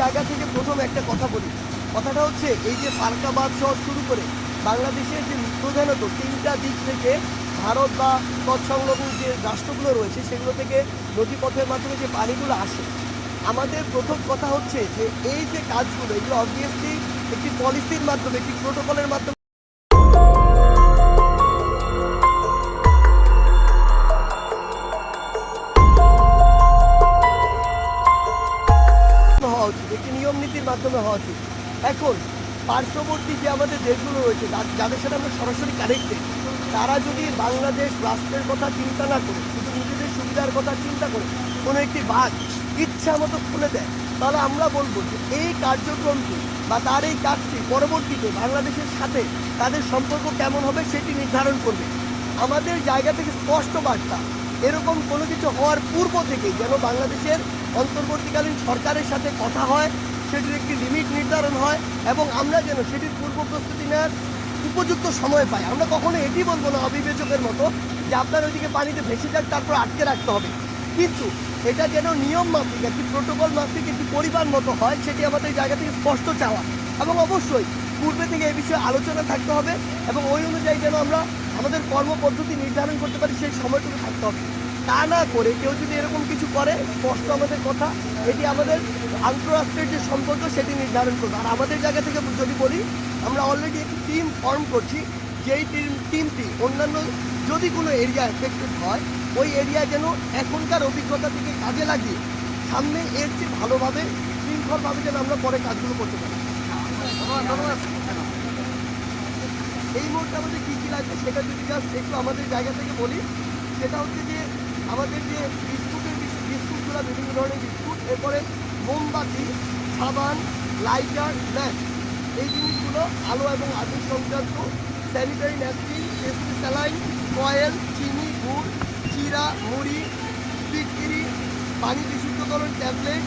জায়গা থেকে প্রথম একটা কথা বলি। কথাটা হচ্ছে, এই যে ফারকাবাদ শহর শুরু করে বাংলাদেশের যে প্রধানত তিনটা দিক থেকে ভারত বা তৎসংলগ্ন যে রাষ্ট্রগুলো রয়েছে, সেগুলো থেকে নদীপথের মাধ্যমে যে পানিগুলো আসে। আমাদের প্রথম কথা হচ্ছে যে, এই যে কাজগুলো, এগুলো অবভিয়াসলি একটি পলিসির মাধ্যমে, একটি প্রোটোকলের মাধ্যমে একটি নিয়ম নীতির মাধ্যমে হওয়া উচিত। এখন, পার্শ্ববর্তী যে আমাদের দেশগুলো রয়েছে যাদের সাথে আমরা সরাসরি কানেক্টেড তারা যদি বাংলাদেশ রাষ্ট্রের কথা চিন্তা না করে, শুধু নিজেদের সুবিধার কথা চিন্তা করে, কোনো একটি বাঘ ইচ্ছা মতো খুলে দেয়, তাহলে আমরা বলব যে এই কার্যক্রমটি বা তার এই কাজটি পরবর্তীতে বাংলাদেশের সাথে তাদের সম্পর্ক কেমন হবে সেটি নির্ধারণ করবে। আমাদের জায়গা থেকে স্পষ্ট বার্তা, এরকম কোনো কিছু হওয়ার পূর্ব থেকেই যেন বাংলাদেশের অন্তর্বর্তীকালীন সরকারের সাথে কথা হয় সেটির একটি লিমিট নির্ধারণ হয় এবং আমরা যেন সেটির পূর্ব প্রস্তুতি নেওয়ার উপযুক্ত সময় পাই। আমরা কখনো এটি বলব না অবিবেচকের মতো যে আপনার ওইদিকে পানিতে ভেসে যাক, তারপর আটকে রাখতে হবে। কিন্তু এটা যেন নিয়ম মাফিক, একটি প্রোটোকল মাফিক, একটি পরিবার মতো হয়, সেটি আমাদের জায়গা থেকে স্পষ্ট চাওয়া। এবং অবশ্যই পূর্বে থেকে এই বিষয়ে আলোচনা থাকতে হবে এবং ওই অনুযায়ী যেন আমরা আমাদের কর্মপদ্ধতি নির্ধারণ করতে পারি, সেই সময়টুকু থাকতে হবে। তা না করে কেউ যদি এরকম কিছু করে স্পষ্ট আমাদের কথা এটি আমাদের আন্তঃরাষ্ট্রের যে সম্পর্ক সেটি নির্ধারণ করবে। আর আমাদের জায়গা থেকে যদি বলি আমরা অলরেডি একটি টিম ফর্ম করছি যেই টিম টিমটি অন্যান্য যদি কোনো এরিয়া এফেক্টেড হয় ওই এরিয়া যেন এখনকার অভিজ্ঞতা থেকে কাজে লাগিয়ে সামনে এর চেয়ে ভালোভাবে শৃঙ্খলভাবে যেন আমরা পরে কাজগুলো করতে পারি। এই মুহূর্তে আমাদের কী কী লাগবে সেটা যদি জাস্ট একটু আমাদের জায়গা থেকে বলি সেটা হচ্ছে যে আমাদের যে বিস্কুটের বিস্কুটগুলো, বিভিন্ন ধরনের বিস্কুট, এরপরে মোমবাতি, সাবান, লাইটার ম্যাচ এই জিনিসগুলো আলো এবং আগুন সংক্রান্ত sanitary napkin tasty saline coil চিনি, গুড় চিরা মুড়ি বিক্রি পানি বিশুদ্ধকরণ ট্যাবলেট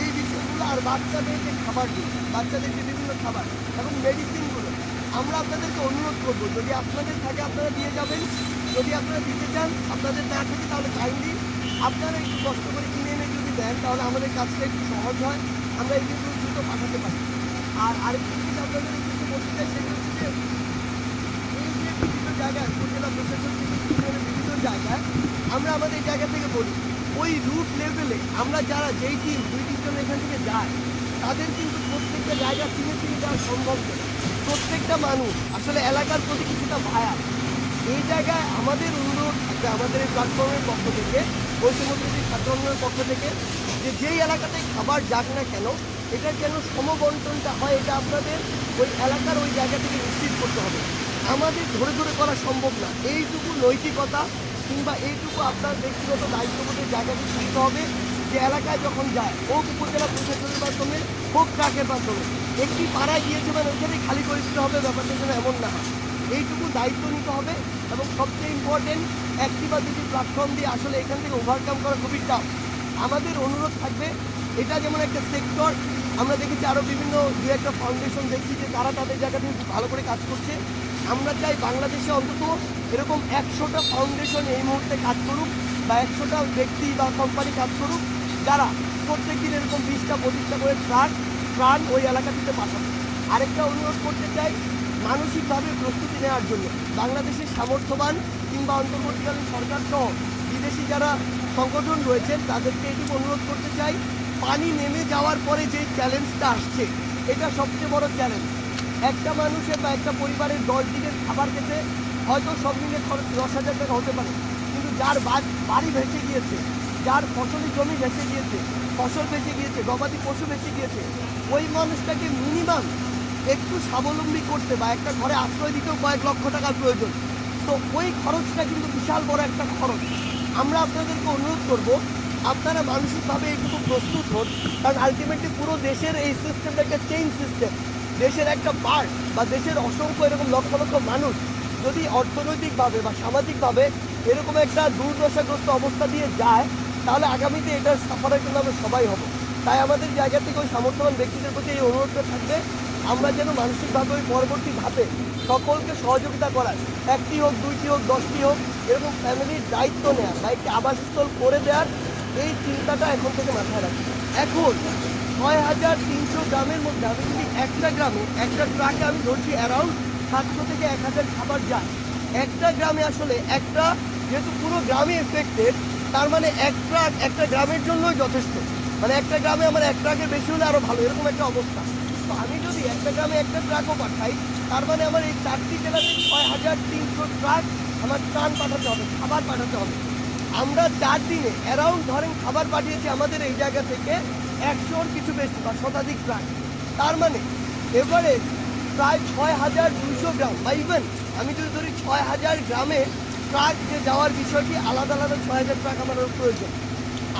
এই বিষয়গুলো আর বাচ্চাদের যে খাবারগুলো বাচ্চাদের যে বিভিন্ন খাবার। এবং মেডিসিনগুলো আমরা আপনাদেরকে অনুরোধ করব, যদি আপনাদের থাকে আপনারা দিয়ে যাবেন, যদি আপনারা দিতে চান, আপনাদের না থাকে তাহলে কাইন্ডলি আপনারা একটু কষ্ট করে কিনে এনে যদি দেন, তাহলে আমাদের কাজটা একটু সহজ হয়, আমরা এই জিনিসগুলো দ্রুত পাঠাতে পারি। আর আরেকটি জিনিস আপনাদের কিছু বলতে চাই, সেটা হচ্ছে যে এই যে বিভিন্ন জায়গায় উপজেলা প্রশাসন বিভিন্ন জায়গায় আমরা আমাদের এই জায়গা থেকে বলি, ওই রুট লেভেলে আমরা যারা যেই টিম দুই তিনজন এখান থেকে যায়, তাদের কিন্তু প্রত্যেকটা জায়গা কিনে চিনে যাওয়া সম্ভব নয়। প্রত্যেকটা মানুষ আসলে এলাকার প্রতি কিছুটা ভায়া। এই জায়গায় আমাদের অনুরোধ থাকবে আমাদের এই প্ল্যাটফর্মের পক্ষ থেকে বৈষম্যবৃদ্ধি ছাত্রঙ্গের পক্ষ থেকে, যে যেই এলাকাতে খাবার যাক না কেন এটা যেন সমবন্টনটা হয়, এটা আপনাদের ওই এলাকার ওই জায়গা থেকে নিশ্চিত করতে হবে। আমাদের ধরে ধরে করা সম্ভব না। এইটুকু নৈতিকতা কিংবা এইটুকু আপনার ব্যক্তিগত দায়িত্ববোধের জায়গাতে থাকতে হবে। যে এলাকায় যখন যায় হোক উপজেলা প্রশাসনের মাধ্যমে হোক ট্রাকের মাধ্যমে। একটি পাড়ায় গিয়েছে মানে ওইখানেই খালি করে দিতে হবে, ব্যাপারটা যেন এমন না এইটুকু দায়িত্ব নিতে হবে এবং সবচেয়ে ইম্পর্টেন্ট বা দুটি প্ল্যাটফর্ম দিয়ে আসলে এখান থেকে ওভারকাম করা খুবই টাফ আমাদের অনুরোধ থাকবে, এটা যেমন একটা সেক্টর আমরা দেখেছি আরও বিভিন্ন দু একটা ফাউন্ডেশন দেখছি যে তারা তাদের জায়গা থেকে ভালো করে কাজ করছে। আমরা চাই বাংলাদেশে অন্তত এরকম একশোটা ফাউন্ডেশন এই মুহূর্তে কাজ করুক বা একশোটা ব্যক্তি বা কোম্পানি কাজ করুক। যারা প্রত্যেক দিন এরকম বিশটা, পঁচিশটা করে ট্রাক ট্রান ওই এলাকাটিতে পাঠাবে। আরেকটা অনুরোধ করতে চাই মানসিকভাবে প্রস্তুতি নেওয়ার জন্য। বাংলাদেশের সামর্থ্যবান কিংবা অন্তর্বর্তীকালীন সরকার সহ বিদেশি যারা সংগঠন রয়েছেন, তাদেরকে এটুকু অনুরোধ করতে চাই, পানি নেমে যাওয়ার পরে যে চ্যালেঞ্জটা আসছে, এটা সবচেয়ে বড় চ্যালেঞ্জ। একটা মানুষের বা একটা পরিবারের দশ দিনের খাবার খেতে হয়তো সব মিলে খরচ দশ হাজার টাকা হতে পারে, কিন্তু যার বাড়ি ভেসে গিয়েছে যার ফসলি জমি ভেসে গিয়েছে, ফসল বেঁচে গিয়েছে, গবাদি পশু বেঁচে গিয়েছে, ওই মানুষটাকে মিনিমাম একটু স্বাবলম্বী করতে বা একটা ঘরে আশ্রয় দিতেও কয়েক লক্ষ টাকার প্রয়োজন। তো ওই খরচটা কিন্তু বিশাল বড় একটা খরচ। আমরা আপনাদেরকে অনুরোধ করব, আপনারা মানসিকভাবে এইটুকু প্রস্তুত হন, কারণ আলটিমেটলি পুরো দেশের এই সিস্টেমটা একটা চেইন সিস্টেম দেশের একটা পার্ট বা দেশের অসংখ্য এরকম লক্ষ লক্ষ মানুষ যদি অর্থনৈতিকভাবে বা সামাজিকভাবে এরকম একটা দুর্দশাগ্রস্ত অবস্থা দিয়ে যায় তাহলে আগামীতে এটার সাফারের জন্য আমরা সবাই হব। তাই আমাদের জায়গা থেকে ওই সামর্থ্যবান ব্যক্তিদের প্রতি এই অনুরোধটা থাকবে, আমরা যেন মানসিকভাবে ওই পরবর্তী ধাপে সকলকে সহযোগিতা করার, একটি হোক, দুইটি হোক, দশটি হোক, এরকম ফ্যামিলির দায়িত্ব নেওয়ার বা একটি আবাসস্থল করে দেওয়ার এই চিন্তাটা এখন থেকে মাথায় রাখি এখন ছয় হাজার তিনশো গ্রামের মধ্যে, আমি যদি একটা গ্রামে, একটা ট্রাকে আমি ধরছি অ্যারাউন্ড সাতশো থেকে এক হাজার খাবার যায়, একটা গ্রামে আসলে একটা, যেহেতু পুরো গ্রামে এফেক্টেড তার মানে এক ট্রাক একটা গ্রামের জন্যই যথেষ্ট। মানে একটা গ্রামে আমার এক ট্রাকের বেশি হলে আরও ভালো, এরকম একটা অবস্থা। তো আমি যদি একটা গ্রামে একটা ট্রাকও পাঠাই, তার মানে আমার এই চারটি জেলাতে ছয় হাজার তিনশো ট্রাক আমার ত্রাণ পাঠাতে হবে, খাবার পাঠাতে হবে। আমরা চার দিনে অ্যারাউন্ড ধরেন খাবার পাঠিয়েছি আমাদের এই জায়গা থেকে একশোর কিছু বেশি বা শতাধিক ট্রাক। তার মানে এবারে প্রায় ছয় হাজার দুশো গ্রাম বা ইভেন আমি যদি ধরি ছয় হাজার গ্রামে ট্রাক যে যাওয়ার বিষয়টি আলাদা আলাদা ছয় হাজার ট্রাক আমার প্রয়োজন।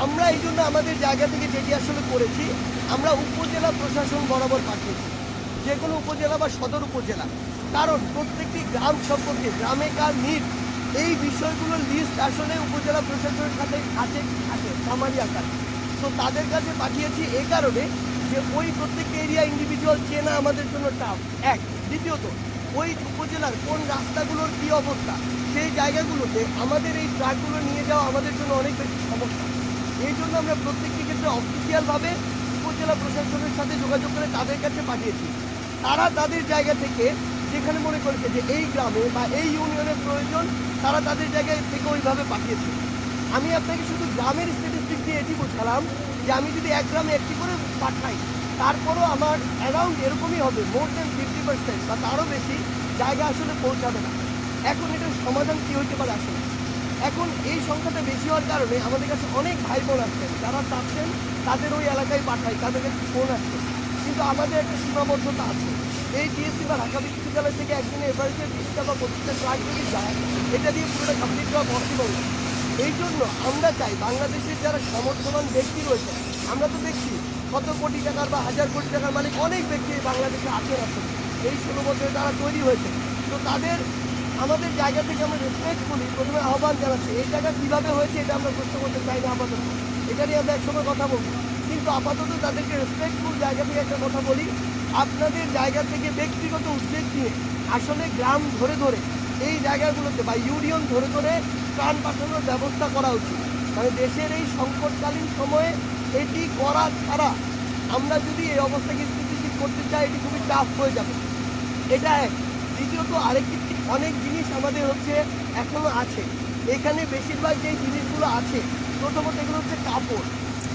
আমরা এই জন্য আমাদের জায়গা থেকে যেটি আসলে করেছি, আমরা উপজেলা প্রশাসন বরাবর পাঠিয়েছি। যে কোনো উপজেলা বা সদর উপজেলা। কারণ প্রত্যেকটি গ্রাম সম্পর্কে গ্রামে কার নিট এই বিষয়গুলোর লিস্ট আসলে উপজেলা প্রশাসনের সাথে আছে আছে সামারি আকার। তো তাদের কাছে পাঠিয়েছি এই কারণে যে ওই প্রত্যেকটি এরিয়া ইন্ডিভিজুয়াল চেনা আমাদের জন্য টাফ এক। দ্বিতীয়ত ওই উপজেলার কোন রাস্তাগুলোর কী অবস্থা? সেই জায়গাগুলোতে আমাদের এই ট্রাকগুলো নিয়ে যাওয়া আমাদের জন্য অনেক বেশি সমস্যা। এই জন্য আমরা প্রত্যেকটি ক্ষেত্রে অফিসিয়ালভাবে উপজেলা প্রশাসনের সাথে যোগাযোগ করে তাদের কাছে পাঠিয়েছি। তারা তাদের জায়গা থেকে যেখানে মনে করেছে যে এই গ্রামে বা এই ইউনিয়নের প্রয়োজন, তারা তাদের জায়গায় থেকে ওইভাবে পাঠিয়েছে। আমি আপনাকে শুধু গ্রামের স্ট্যাটিস্টিক দিয়ে এটি বোঝালাম যে আমি যদি এক গ্রামে একটি করে পাঠাই তারপরও আমার অ্যারাউন্ড এরকমই হবে মোর দেন ফিফটি পার্সেন্ট বা তারও বেশি জায়গা আসলে পৌঁছাবে না। এখন এটার সমাধান কী হতে পারে আসলে? এখন এই সংখ্যাটা বেশি হওয়ার কারণে আমাদের কাছে অনেক ভাই বোন আসছেন, যারা চাচ্ছেন তাদের ওই এলাকায় পাঠাই, তাদের কাছে ফোন আসছে। কিন্তু আমাদের একটা সীমাবদ্ধতা আছে। এই ডিএসসি বা ঢাকা বিশ্ববিদ্যালয় থেকে একদিনে এভারেজে বিশটা বা পঁচিশটা ট্রাক যদি যায়, এটা দিয়ে পুরোটা কমপ্লিট করা পসিবল এই জন্য আমরা চাই বাংলাদেশের যারা সমর্থবান ব্যক্তি রয়েছে, আমরা তো দেখছি কত কোটি টাকার বা হাজার কোটি টাকার মালিক অনেক ব্যক্তি বাংলাদেশে আছেন আসলে এই ষোলো বছরে তারা তৈরি হয়েছে। তো তাদের, আমাদের জায়গা থেকে আমরা রেসপেক্টফুলি প্রথমে আহ্বান জানাচ্ছি, এই জায়গা কীভাবে হয়েছে এটা আমরা প্রশ্ন করতে চাই না আপাতত। এটা নিয়ে আমরা একসময় কথা বলব। কিন্তু আপাতত তাদেরকে রেসপেক্টফুল জায়গা থেকে একটা কথা বলি। আপনাদের জায়গা থেকে ব্যক্তিগত উদ্যোগ নিয়ে আসলে গ্রাম ধরে ধরে, এই জায়গাগুলোতে বা ইউনিয়ন ধরে ধরে প্রাণ পাঠানোর ব্যবস্থা করা উচিত। মানে দেশের এই সংকটকালীন সময়ে এটি করা ছাড়া আমরা যদি এই অবস্থাকে স্থিতিশীল করতে চাই, এটি খুবই টাফ হয়ে যাবে। এটা এক দ্বিতীয়ত আরেকটি অনেক জিনিস আমাদের হচ্ছে এখনও আছে। এখানে বেশিরভাগ যেই জিনিসগুলো আছে, প্রথমত এগুলো হচ্ছে কাপড়।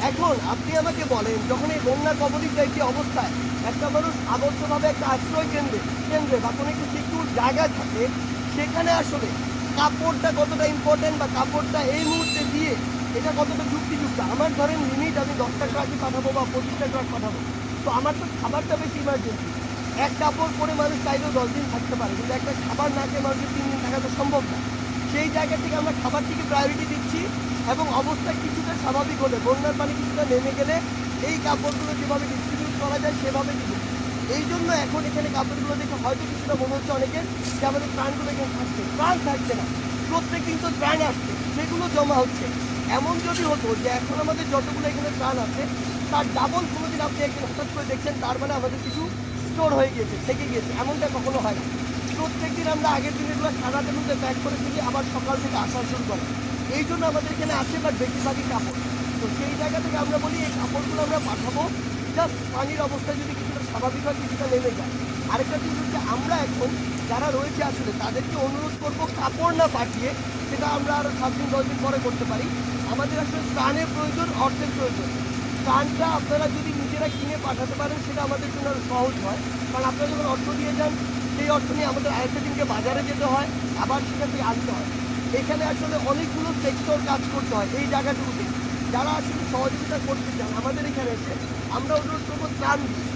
এখন আপনি আমাকে বলেন, যখন এই বন্যা কবলিত একটি অবস্থায় একটা মানুষ আবদ্ধভাবে একটা আশ্রয় কেন্দ্রে কেন্দ্রে বা কোনো একটি সিকিউর জায়গায় থাকে, সেখানে আসলে কাপড়টা কতটা ইম্পর্টেন্ট বা কাপড়টা এই মুহূর্তে দিয়ে এটা কতটা আমার ধরেন লিমিট আমি দশটা ট্রাকই পাঠাবো বা পঁচিশটা ট্রাক পাঠাবো। তো আমার তো খাবারটা বেশি ইমার্জেন্সি এক কাপড় পরে মানুষ চাইলেও দশ দিন থাকতে পারে, কিন্তু একটা খাবার না খেয়ে মানুষের তিন দিন থাকা তো সম্ভব না। সেই জায়গা থেকে আমরা খাবারটিকে প্রায়োরিটি দিচ্ছি এবং অবস্থা কিছুটা স্বাভাবিক হলে, বন্যার পানি কিছুটা নেমে গেলে এই কাপড়গুলো যেভাবে ডিস্ট্রিবিউট করা যায় সেভাবে দিব। এই জন্য এখন এখানে কাপড়গুলো দেখে হয়তো কিছুটা মনে হচ্ছে অনেকের যে আমাদের প্রাণগুলো এখানে থাকছে। প্রাণ থাকছে না। প্রত্যেক দিন তো প্রাণ আসছে, সেগুলো জমা হচ্ছে। এমন যদি হতো যে এখন আমাদের যতগুলো এখানে প্রাণ আছে, তার ডাবল কোনোদিন আপনি একদিন হঠাৎ করে দেখছেন, তার মানে আমাদের কিছু স্টোর হয়ে গিয়েছে, থেকে গিয়েছে। এমনটা কখনো হয় না। প্রত্যেক দিন আমরা আগের দিনেরগুলো সারাটার মধ্যে প্যাক করে ফেলি, আবার সকাল থেকে আসা শুরু করে। এই জন্য আমাদের এখানে আছে বাট বেশিরভাগই কাপড়। তো সেই জায়গা থেকে আমরা বলি, এই কাপড়গুলো আমরা পাঠাবো। জাস্ট পানির অবস্থা যদি কিছুটা স্বাভাবিক হয়, কিছুটা নেমে যায়। আরেকটা জিনিস হচ্ছে, আমরা এখন যারা রয়েছে আসলে, তাদেরকে অনুরোধ করব কাপড় না পাঠিয়ে সেটা আমরা আরও সাত দিন, দশ দিন পরে করতে পারি। আমাদের আসলে ত্রাণের প্রয়োজন, অর্থের প্রয়োজন। ত্রাণটা আপনারা যদি নিজেরা কিনে পাঠাতে পারেন, সেটা আমাদের জন্য আরও সহজ হয়। কারণ আপনারা যখন অর্থ দিয়ে যান, সেই অর্থ নিয়ে আমাদের আরেকটা দিনকে বাজারে যেতে হয়, আবার সেখান থেকে আনতে হয়। এখানে আসলে অনেকগুলো সেক্টর কাজ করতে হয় এই জায়গাটুকুতে। যারা আসলে সহযোগিতা করতে চান, আমাদের এখানে এসে আমরা অনুরোধ করব ত্রাণ দিই